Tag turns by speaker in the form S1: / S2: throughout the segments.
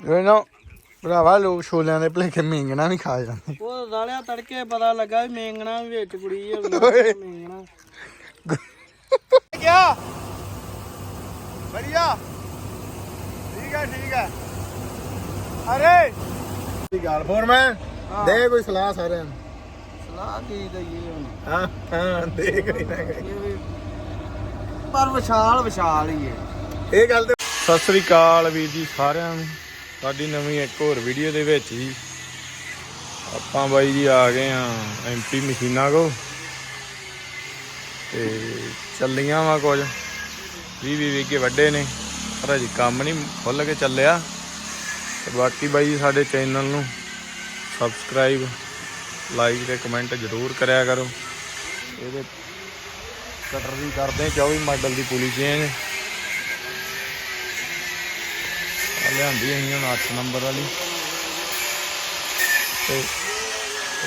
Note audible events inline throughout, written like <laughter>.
S1: ਇਹ ਨਾ ਭਰਾਵਾ ਲੋਕ ਛੋਲਿਆਂ ਦੇ ਭਲੇਖੇ ਮੀਂਗਣਾ ਵੀ ਖਾ ਜਾਂਦੇ।
S2: ਉਹ ਰਾਲਿਆ ਤੜਕੇ ਪਤਾ ਲੱਗਾ ਵੀ ਮੇਂਗਣਾ ਵੀ ਵਿੱਚ ਕੁੜੀ ਹੈ। ਮੇਂਗਣਾ।
S1: ਕਿਆ ਬੜੀਆ ਠੀਕ ਹੈ ਠੀਕ ਹੈ। ਅਰੇ। ਕੀ ਗੱਲ ਫੋਰਮੈਨ? ਦੇ ਕੋਈ ਸਲਾਹ ਸਾਰਿਆਂ ਨੂੰ।
S2: ਸਲਾਹ ਕੀ ਦਈਏ ਹੁਣ?
S1: ਹਾਂ ਹਾਂ ਦੇ ਕੋਈ ਨਾ ਕੋਈ।
S2: ਇਹ ਵੀ ਪਰ ਵਿਸ਼ਾਲ ਵਿਸ਼ਾਲ ਹੀ ਹੈ।
S1: ਇਹ ਗੱਲ ਤੇ ਸਤਿ ਸ੍ਰੀ ਅਕਾਲ ਵੀਰ ਜੀ ਸਾਰਿਆਂ ਨੂੰ। ਸਾਡੀ ਨਵੀਂ ਇੱਕ ਹੋਰ ਵੀਡੀਓ ਦੇ ਵਿੱਚ ਜੀ। ਆਪਾਂ ਬਾਈ ਜੀ ਆ ਗਏ ਆ ਐਮਪੀ ਮਸ਼ੀਨਾਂ ਕੋ। ਤੇ ਚੱਲੀਆਂ ਵਾ ਕੁਝ। 20 20 ਵਿਗੇ ਵੱਡੇ ਨੇ। ਪਰ ਅਜੇ ਕੰਮ ਨਹੀਂ ਖੁੱਲ ਕੇ ਚੱਲਿਆ। ਤੇ ਬਾਕੀ ਬਾਈ ਜੀ ਸਾਡੇ ਚੈਨਲ ਨੂੰ ਸਬਸਕ੍ਰਾਈਬ ਲਾਈਕ ਤੇ ਕਮੈਂਟ ਜ਼ਰੂਰ ਕਰਿਆ ਕਰੋ। ਇਹਦੇ ਕਟਰ ਦੀ ਕਰਦੇ 24 ਮਾਡਲ ਦੀ ਪੁਲੀ ਚੇਂਜ ਲਿਆਂਦੀ ਅਸੀਂ ਹੁਣ 8 ਨੰਬਰ ਵਾਲੀ। ਤੇ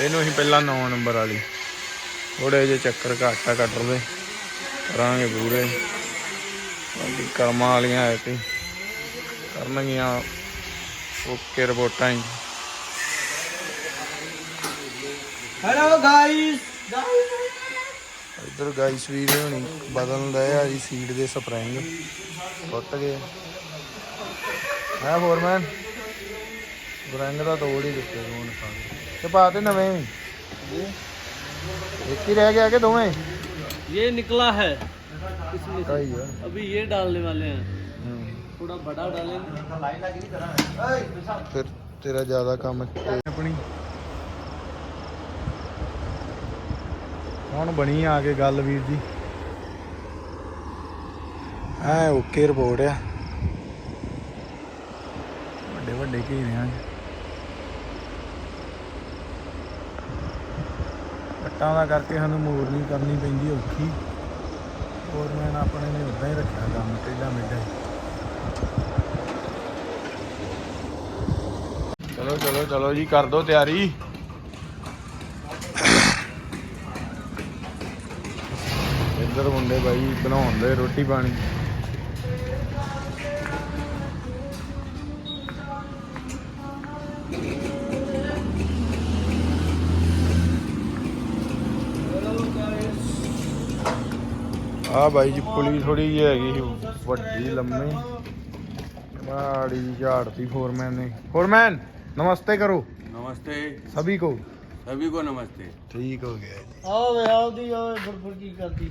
S1: ਇਹਨੂੰ ਅਸੀਂ ਪਹਿਲਾਂ 9 ਨੰਬਰ ਵਾਲੀ। ਥੋੜੇ ਜਿਹੇ ਚੱਕਰ ਘੱਟ ਆ ਕਟਰ ਦੇ ਕਰਾਂਗੇ ਪੂਰੇ। ਬਾਕੀ ਕਰਮਾਂ ਵਾਲੀਆਂ ਐ ਤੇ ਕਰਨਗੀਆਂ ਓਕੇ ਰਿਪੋਰਟਾਂ ਹੀ।
S2: ਹੈਲੋ ਗਾਇਸ
S1: ਇੱਧਰ ਗਾਈਸ ਵੀਰ ਹੋਣੀ ਬਦਲਣ ਆ ਜੀ ਸੀਟ ਦੇ ਸਪਰਿੰਗ ਟੁੱਟ ਗਏ। ਹੈ ਫੋਰਮੈਨ ਬਰੰਗ ਦਾ ਤੋੜ ਹੀ ਦਿੱਤੇ ਹੁਣ ਸਾਰੇ ਤੇ ਪਾਤੇ ਨਵੇਂ ਇੱਕ ਹੀ ਰਹਿ ਗਿਆ ਕਿ ਦੋਵੇਂ
S2: ये निकला है इसमें से
S1: ਕਾਈ ਆ
S2: अभी ये डालने वाले हैं
S1: ਹੂੰ।
S2: थोड़ा बड़ा डालेंगे
S1: ਫਿਰ ਤੇਰਾ ਜ਼ਿਆਦਾ ਕੰਮ ਤੇ ਆਪਣੀ ਹੁਣ ਬਣੀ ਆ ਕੇ ਗੱਲ ਵੀਰ ਜੀ ਐ ਓਕੇ ਰਿਪੋਰਟ ਆ ਵੱਡੇ ਵੱਡੇ ਘੇਰਿਆਂ 'ਚ ਪੱਟਾਂ ਦਾ ਕਰਕੇ ਸਾਨੂੰ ਮੋਰਨੀ ਕਰਨੀ ਪੈਂਦੀ, ਔਖੀ। ਹੋਰ ਮੈਂ ਆਪਣੇ ਨੇ ਉਦਾਂ ਹੀ ਰੱਖਿਆ ਕੰਮ ਟੇਡਾ ਮੇਡਾ ਚਲੋ ਚਲੋ ਚਲੋ ਜੀ, ਕਰ ਦੋ ਤਿਆਰੀ। ਇੱਧਰ ਮੁੰਡੇ ਬਾਈ ਬਣਾਉਣ ਦੇ ਰੋਟੀ ਪਾਣੀ। ਆ ਬਾਈ ਜੀ ਪੁਲੀ ਥੋੜੀ ਜਿਹੀ ਹੈਗੀ ਸੀ ਵੱਡੀ ਲੰਮੀ ਮਾੜੀ ਝਾੜਤੀ ਫੋਰਮੈਨ ਨੇ ਫੋਰਮੈਨ ਨਮਸਤੇ ਕਰੋ
S2: नमस्ते
S1: सभी को
S2: सभी को नमस्ते
S1: ठीक हो गया जी
S2: आओ वे आओ दी आओ फुरफुर की करती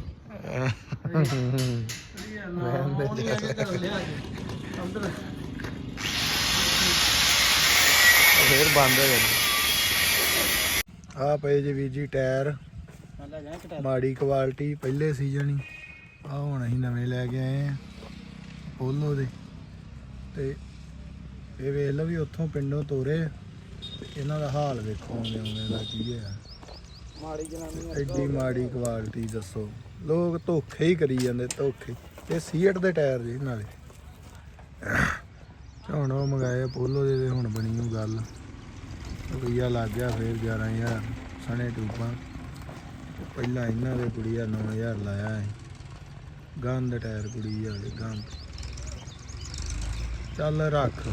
S1: ਫੇਰ ਬੰਦ ਹੋ ਜਾਂਦੀ ਆ ਪਏ ਜੀ ਵੀਰ ਜੀ ਟਾਇਰ ਮਾੜੀ ਕੁਆਲਿਟੀ ਪਹਿਲੇ ਸੀਜ਼ਨ ਹੀ ਆ ਹੁਣ ਅਸੀਂ ਨਵੇਂ ਲੈ ਕੇ ਆਏ ਆ ਪੋਲੋ ਦੇ। ਤੇ ਇਹ ਵੇਖ ਲਓ ਵੀ ਉੱਥੋਂ ਪਿੰਡੋਂ ਤੋਰੇ ਤੇ ਇਹਨਾਂ ਦਾ ਹਾਲ ਵੇਖੋ ਆਉਂਦੇ ਆਉਂਦੇ ਦਾ ਕੀ ਹੈ।
S2: ਮਾੜੀ ਜਨਾਨੀ
S1: ਐਡੀ ਮਾੜੀ ਕੁਆਲਿਟੀ ਦੱਸੋ। ਲੋਕ ਧੋਖੇ ਹੀ ਕਰੀ ਜਾਂਦੇ ਧੋਖੇ। ਇਹ ਸੀਟ ਦੇ ਟਾਇਰ ਜੀ ਨਾਲੇ ਹੁਣ ਉਹ ਮੰਗਾਏ ਪੋਲੋ ਦੇ ਹੁਣ ਬਣੀ ਉਹ ਗੱਲ। ਰੁਪਈਆ ਲੱਗ ਗਿਆ ਫੇਰ 11000 ਸਣੇ ਤੇ ਪਹਿਲਾਂ ਇਹਨਾਂ ਦੇ ਕੁੜੀਆ 9000 ਲਾਇਆ ਸੀ। ਗੰਦ ਟਾਇਰ ਕੁੜੀ ਵਾਲੇ ਗੰਦ। ਚੱਲ ਰੱਖ।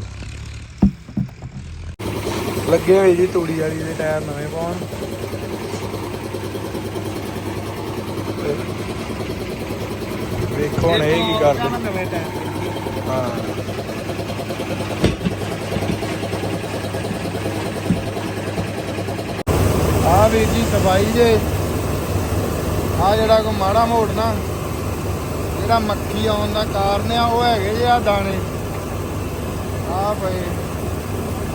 S1: ਲੱਗੇ ਹੋਏ ਜੀ ਤੂੜੀ ਵਾਲੀ ਦੇ ਟਾਇਰ ਨਵੇਂ ਪਾਉਣ। ਵੇਖੋ ਹੁਣ ਇਹ ਕੀ ਕਰਦੇ। ਹਾਂ। ਆ ਵੀਰ ਜੀ ਸਫ਼ਾਈ ਜੇ। ਆ ਜਿਹੜਾ ਕੋ ਮਾੜਾ ਮੋੜ ਨਾ। ਜਿਹੜਾ ਮੱਖੀ ਆਉਣ ਦਾ ਕਾਰਨ ਆ, ਉਹ ਹੈਗੇ ਜੇ ਆ ਦਾਣੇ। ਆ ਪਏ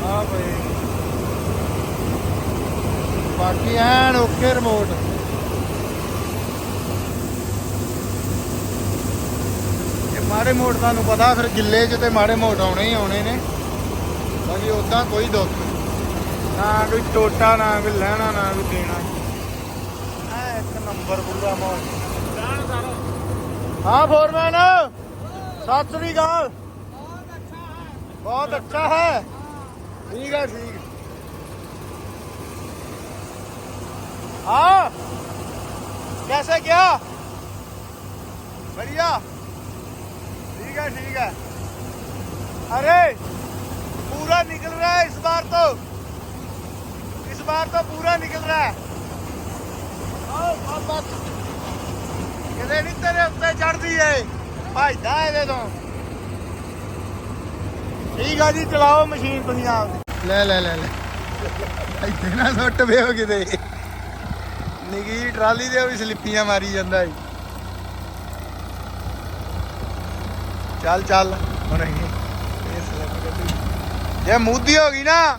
S1: ਆ ਪਏ ਬਾਕੀ ਐਨ ਓਕੇ ਰਿਮੋਟ। ਇਹ ਮਾੜੇ ਮੋੜ ਤੁਹਾਨੂੰ ਪਤਾ, ਫਿਰ ਗਿੱਲੇ 'ਚ ਤੇ ਮਾੜੇ ਮੋੜ ਆਉਣੇ ਹੀ ਆਉਣੇ ਨੇ। ਬਾਕੀ ਉਦਾਂ ਕੋਈ ਦੁੱਖ ਨਾ ਕੋਈ ਟੋਟਾ, ਨਾ ਕੋਈ ਲੈਣਾ, ਨਾ ਕੋਈ ਦੇਣਾ। ਆ ਇੱਕ ਨੰਬਰ ਪੂਰਾ ਮੋੜ हाँ फोरमैन। सत श्रीकाल बहुत अच्छा है। ठीक है ठीक। हाँ। कैसे क्या? बढ़िया। ठीक है ठीक है। अरे पूरा निकल रहा है इस बार तो। इस बार तो पूरा निकल रहा है। आओ, आओ, ਕਿਤੇ ਨਹੀਂ ਤੇਰੇ ਉੱਤੇ ਚੜਦੀ ਏ? ਭਜਦਾ ਇਹਦੇ ਤੋਂ। ਠੀਕ ਆ ਜੀ, ਚਲਾਓ ਮਸ਼ੀਨ ਤੁਸੀਂ ਆਪ। ਲੈ ਲੈ ਲੈ ਲੈ। ਇੱਥੇ ਨਾ ਸੁੱਟ ਪਿਓ ਕਿਤੇ। ਨਿੱਕੀ ਟਰਾਲੀ ਦੇ ਵੀ ਸਲਿੱਪੀਆਂ ਮਾਰੀ ਜਾਂਦਾ ਏ। ਚੱਲ ਚੱਲ। ਹੁਣ ਇਹ ਸਲਿੱਪ ਕੱਢੀ। ਜੇ ਮੂਦੀ ਹੋ ਗਈ ਨਾ,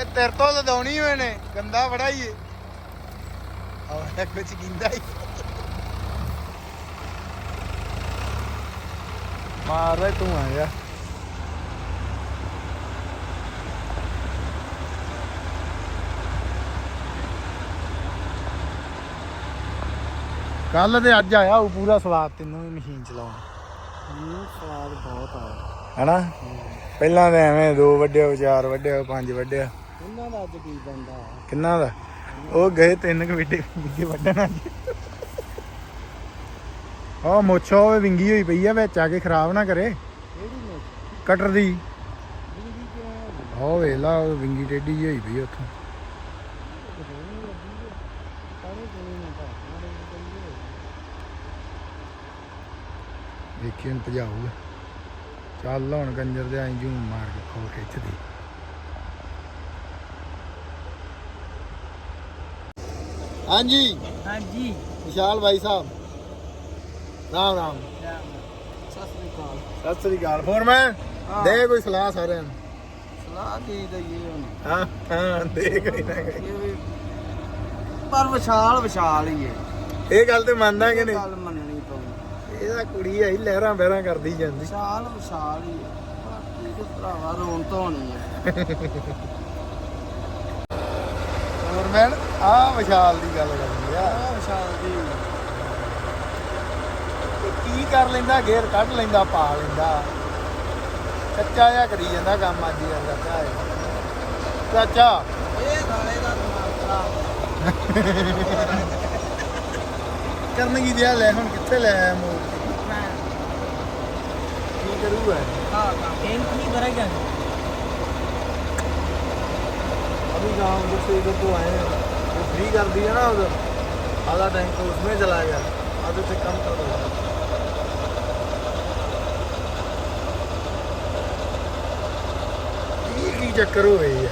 S1: ਇਹ ਤੇਰੇ ਤੋਂ ਲਦਾਉਣੀ ਹੋਏ ਨੇ ਗੰਦਾ ਬੜਾ ਆਹ ਕੁਝ ਗਿੰਦਾ ਹੀ ਮਾਰ ਰਿਹਾ ਤੂੰ ਆ ਗਿਆ ਕੱਲ ਤੇ ਅੱਜ ਆਇਆ ਉਹ ਪੂਰਾ ਸਵਾਦ ਤੈਨੂੰ ਵੀ ਮਸ਼ੀਨ ਚਲਾਉਣ।
S2: ਮੈਨੂੰ ਸਵਾਦ ਬਹੁਤ ਆ।
S1: ਹਨਾ? ਪਹਿਲਾਂ ਤਾਂ ਐਵੇਂ ਦੋ ਵੱਡੇ ਚਾਰ ਵੱਡੇ ਪੰਜ ਵੱਡੇ
S2: ਇਹਨਾਂ ਦਾ ਅੱਜ ਕੀ ਬੰਦਾ
S1: ਕਿੰਨਾ ਦਾ? ਉਹ ਗਏ ਤਿੰਨ ਕੁ ਵੱਡੇ ਅੱਜ ਉਹ ਮੁੱਛੋ ਉਹ ਵਿੰਗੀ ਹੋਈ ਪਈ ਆ ਵਿੱਚ ਆ ਕੇ ਖਰਾਬ ਨਾ ਕਰੇ। ਕਟਰ ਦੀ। ਉਹ ਵੇਲਾ ਉਹ ਵਿੰਗੀ ਟੇਢੀ ਜਿਹੀ ਹੋਈ ਪਈ ਉੱਥੋਂ। ਦੇਖੀ ਹੁਣ ਭਜਾਊਗਾ ਚੱਲ ਹੁਣ ਕੰਜਰ ਦੇ ਆਈ ਜੂ ਮਾਰ ਕੇ ਖੋ ਖਿੱਚਦੀ ਹਾਂਜੀ।
S2: ਹਾਂਜੀ।
S1: ਵਿਸ਼ਾਲ ਭਾਈ ਸਾਹਿਬ। ਰਾਮ ਰਾਮ।
S2: ਸਤਿ ਸ੍ਰੀ ਅਕਾਲ
S1: ਸਤਿ ਸ੍ਰੀ ਅਕਾਲ। ਫੋਰਮੈਨ
S2: ਹਾਂ।
S1: ਦੇ ਕੋਈ ਸਲਾਹ ਸਾਰਿਆਂ ਨੂੰ?
S2: ਸਲਾਹ ਦੇ ਦਈਏ ਹੁਣ?
S1: ਹਾਂ ਹਾਂ ਦੇ ਕੋਈ ਨਾ ਕੋਈ।
S2: ਇਹ ਵੀ ਪਰ ਵਿਸ਼ਾਲ ਵਿਸ਼ਾਲ ਹੀ ਹੈ
S1: ਇਹ ਗੱਲ ਤੇ ਮੰਨਦਾ ਕਿ ਨਹੀਂ?
S2: ਗੱਲ ਮੰਨਣੀ ਪਊ
S1: ਇਹਦਾ ਕੁੜੀ ਆਈ ਲਹਿਰਾਂ ਬਹਿਰਾਂ ਕਰਦੀ ਜਾਂਦੀ।
S2: ਵਿਸ਼ਾਲ ਵਿਸ਼ਾਲ ਹੀ ਹੈ ਬਾਕੀ ਤੇ ਭਰਾਵਾ ਰੋਣ ਧੋਣੀ ਹੈ
S1: ਫੋਰਮੈਨ ਆ ਵਿਸ਼ਾਲ ਦੀ ਗੱਲ ਕਰਦੀ ਆ।
S2: ਆ ਵਿਸ਼ਾਲ ਦੀ।
S1: ਕੀ ਕਰ ਲੈਂਦਾ ਗੇਅਰ ਕੱਢ ਲੈਂਦਾ ਪਾ ਲੈਂਦਾ ਕੱਚਾ ਜਿਹਾ ਕਰੀ ਜਾਂਦਾ ਕੰਮ ਅੱਜ ਹੀ ਜਾਂਦਾ ਚਾਚਾ
S2: ਇਹ ਸਾਲੇ ਦਾ ਦਿਮਾਗ ਖਰਾਬ
S1: ਕਰਨ ਕੀ ਦਿਆ ਲੈ ਹੁਣ ਕਿੱਥੇ ਲੈ ਆਇਆ ਮੋੜ ਕੇ?
S2: ਮੈਂ
S1: ਕੀ ਕਰੂਗਾ
S2: ਹਾਂ ਕੰਮ ਇਹ ਕੀ ਕਰੇਗਾ
S1: अभी गांव से इधर तो आए हैं वो फ्री कर दिया ना उधर आधा टैंक तो उसमें चला गया आधे से कम कर दो ਇਹ ਕੀ ਚੱਕਰ ਹੋਏ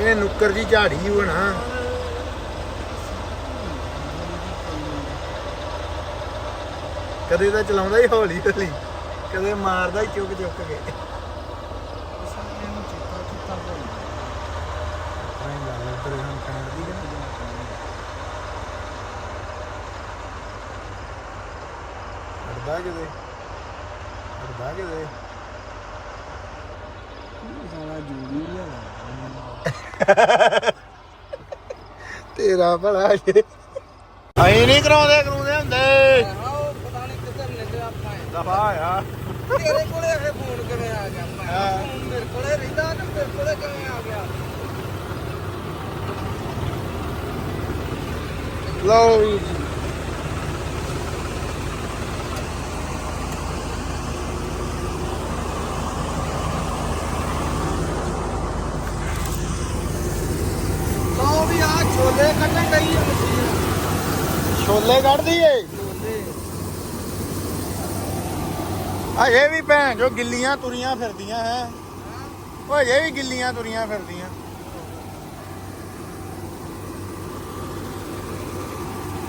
S1: ਯਾਰ ਨੁੱਕਰ ਜੀ ਝਾੜੀ ਹੋਣਾ ਕਦੇ ਤਾਂ ਚਲਾਉਂਦਾ ਹੀ ਹੌਲੀ ਹੌਲੀ, ਕਦੇ ਮਾਰਦਾ ਹੀ ਚੁੱਕ ਚੁੱਕ ਕੇ। ਅੜਦਾ ਕਿਤੇ? ਅੜਦਾ ਕਿਤੇ?
S2: ਸਾਲਾ ਜੂਨੀ ਹੈ
S1: ਤੇਰਾ ਭਲਾ ਜੇ। ਅਸੀਂ ਨਹੀਂ ਕਰਾਉਂਦੇ ਕਰਾਉਂਦੇ ਹੁੰਦੇ।
S2: ਆਹ ਪਤਾ ਨਹੀਂ ਕਿੱਧਰ ਨਿਕਲਿਆ ਆਪਾਂ।
S1: ਦਫਾ ਆ
S2: ਤੇਰੇ ਕੋਲੇ ਇਹ ਫੋਨ ਕਿਵੇਂ ਆ ਗਿਆ ਮੈਂ ਮੇਰੇ ਕੋਲੇ ਰਹਿੰਦਾ ਤੇ ਤੇਰੇ ਕੋਲੇ ਕਿਵੇਂ ਆ ਗਿਆ?
S1: ਲਓ ਜੀ
S2: ਲਓ ਵੀ ਆ ਛੋਲੇ ਕੱਢਣ ਗਈ ਆ ਮਸ਼ੀਨ
S1: ਛੋਲੇ ਕੱਢਦੀ ਏ
S2: ਛੋਲੇ
S1: ਆ ਇਹ ਵੀ ਭੈਣ ਜੋ ਗਿੱਲੀਆਂ ਤੁਰੀਆਂ ਫਿਰਦੀਆਂ ਹੈ। ਉਹ ਹਜੇ ਵੀ ਗਿੱਲੀਆਂ ਤੁਰੀਆਂ ਫਿਰਦੀਆਂ।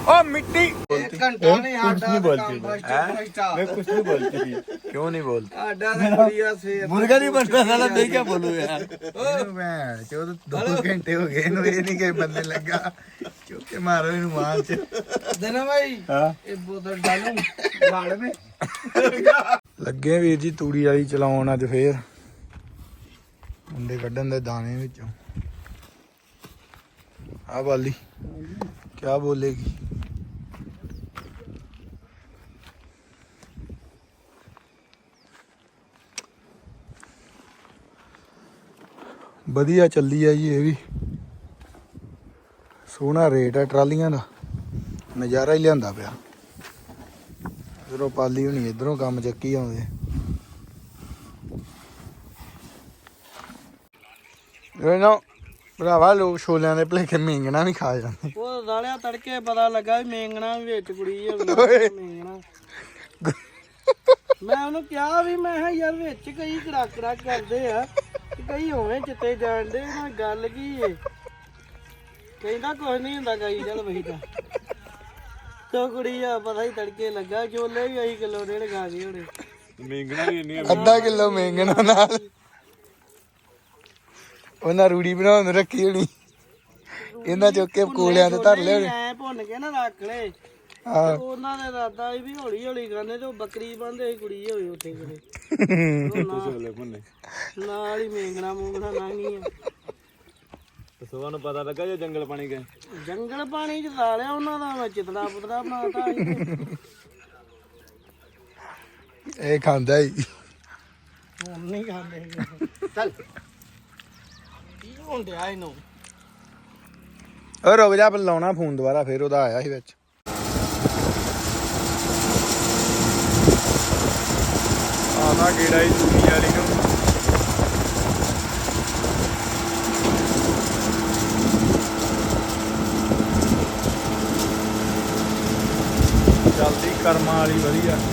S1: ਉਹ ਮਿੱਟੀ
S2: ਘੰਟਾ ਨਹੀਂ ਸਾਡਾ
S3: ਮੈਂ ਕੁਝ ਨਹੀਂ ਬੋਲਦੀ
S1: ਕਿਉਂ ਨਹੀਂ ਬੋਲਦੀ?
S2: ਸਾਡਾ ਤਾਂ ਕੁੜੀਆ
S3: ਸਵੇਰ ਮੁਰਗਾ ਨਹੀਂ ਬਣਦਾ ਸਾਲਾ ਮੈਂ ਕੀ ਬੋਲੂ
S1: ਯਾਰ। ਮੈਂ ਚੋਦ 2 ਘੰਟੇ ਹੋ ਗਏ ਇਹਨੂੰ ਇਹ ਨਹੀਂ ਕਿ ਬੰਦੇ ਲੱਗਾ। ਚੁੱਕੇ ਮਾਰੋ ਇਹਨੂੰ ਮਾਰ ਚ।
S2: ਦੇਣਾ ਭਾਈ ਇਹ ਬੋਤਲ ਡਾਲੂ ਵਾਲ ਮੇ <laughs>
S1: ਲੱਗੇ ਵੀਰ ਜੀ, ਤੂੜੀ ਵਾਲੀ ਚਲਾਉਣ ਅੱਜ ਫੇਰ। ਮੁੰਡੇ ਕੱਢਣ ਦੇ ਦਾਣੇ ਵਿੱਚੋਂ। ਆ ਬਾਲੀ ਕੀ ਬੋਲੇਗੀ? ਵਧੀਆ ਚੱਲੀ ਆ ਜੀ ਇਹ ਵੀ। ਸੋਹਣਾ ਰੇਟ ਆ ਟਰਾਲੀਆਂ ਦਾ। ਨਜ਼ਾਰਾ ਹੀ ਲਿਆਂਦਾ ਪਿਆ। ਇਧਰੋਂ ਪਾਲੀ ਹੁਣੀ ਇਧਰੋਂ ਕੰਮ ਚੱਕੀ ਆਉਂਦੇ। ਇਹ ਨਾ ਭਰਾਵਾ ਲੋਕ ਛੋਲਿਆਂ ਦੇ ਭਲੇਖੇ ਮੀਂਗਣਾ ਵੀ ਖਾ ਜਾਂਦੇ।
S2: ਉਹ ਸਾਲਿਆ ਤੜਕੇ ਪਤਾ ਲੱਗਾ ਵੀ ਮੇਂਗਣਾ ਵੀ ਵਿੱਚ ਕੁੜੀ ਹੋਣੀ ਮੇਂਗਣਾ। ਮੈਂ ਉਹਨੂੰ ਕਿਹਾ ਵੀ ਮੈਂ ਕਿਹਾ ਯਾਰ ਵਿੱਚ ਕਈ ਕੜਾਕੜਾ ਕਰਦੇ ਆ ਤੇ ਕਈ ਹੋਵੇਂ ਚਿੱਤੇ ਜਾਣਦੇ ਉਹਨਾਂ ਗੱਲ ਕੀ ਏ? ਕਹਿੰਦਾ ਕੁਝ ਨਹੀਂ ਹੁੰਦਾ ਕਈ ਚੱਲ ਤਾਂ। ਤੋ ਕੁੜੀ ਆ ਪਤਾ ਹੀ ਤੜਕੇ ਲੱਗਾ ਛੋਲੇ ਵੀ ਆਈ ਕਿਲੋ ਡੇਢ ਖਾ ਗਏ ਹੋਣੇ।
S3: ਮੇਂਗਣਾ ਵੀ ਇੰਨੀ
S1: ਅੱਧਾ ਕਿਲੋ ਮੀਂਗਣਾ ਨਾਲ। ਉਹਨਾਂ ਰੂੜੀ ਬਣਾਉਣ ਨੂੰ ਰੱਖੀ ਹੋਣੀ। ਇਹਨਾਂ ਚੁੱਕ ਕੇ ਕੋਲਿਆਂ ਤੇ ਧਰ ਲਿਆ
S2: ਐ ਭੁੰਨ ਕੇ ਨਾ ਰੱਖ ਲੈ
S1: ਆ
S2: ਉਹਨਾਂ ਦਾ ਇਰਾਦਾ ਸੀ ਵੀ ਹੌਲੀ ਹੌਲੀ ਖਾਣੇ ਤੇ ਉਹ ਬੱਕਰੀ ਬੰਦੇ ਸੀ ਕੁੜੀ ਹੋਵੇ ਉੱਥੇ ਕਿਤੇ।
S3: ਛੋਲੇ ਭੁੰਨੇ।
S2: ਨਾਲ ਹੀ ਮੇਂਗਣਾ ਮੂੰਗਣਾ ਨਾਂਗੀ ਆ
S3: ਤੇ ਸੋਹਾਂ ਨੂੰ ਪਤਾ ਲੱਗਾ ਜੇ ਜੰਗਲ ਪਾਣੀ ਗਏ।
S2: ਜੰਗਲ ਪਾਣੀ ਚ ਲਾ ਲਿਆ ਉਹਨਾਂ ਦਾ ਮੈਂ ਚਿਤੜਾ ਪੁਤੜਾ ਬਣਾਤਾ
S1: ਇਹ ਖਾਂਦਾ ਹੀ।
S2: ਹੁਣ ਨਹੀਂ ਖਾਂਦੇ ਚੱਲ। ਕੀ ਹੁੰਦਿਆ ਇਹਨੂੰ?
S1: ਓ ਰੁਕ ਜਾ ਲਾਉਣਾ ਫੋਨ ਦੁਬਾਰਾ ਫਿਰ ਉਹਦਾ ਆਇਆ ਸੀ ਵਿੱਚ। ਆਨਾ ਗੇੜਾ ਹੀ ਦੁਨੀਆ ਵਾਲੀ ਨੂੰ। ਕਰਮਾਂ ਵਾਲੀ ਵਧੀਆ।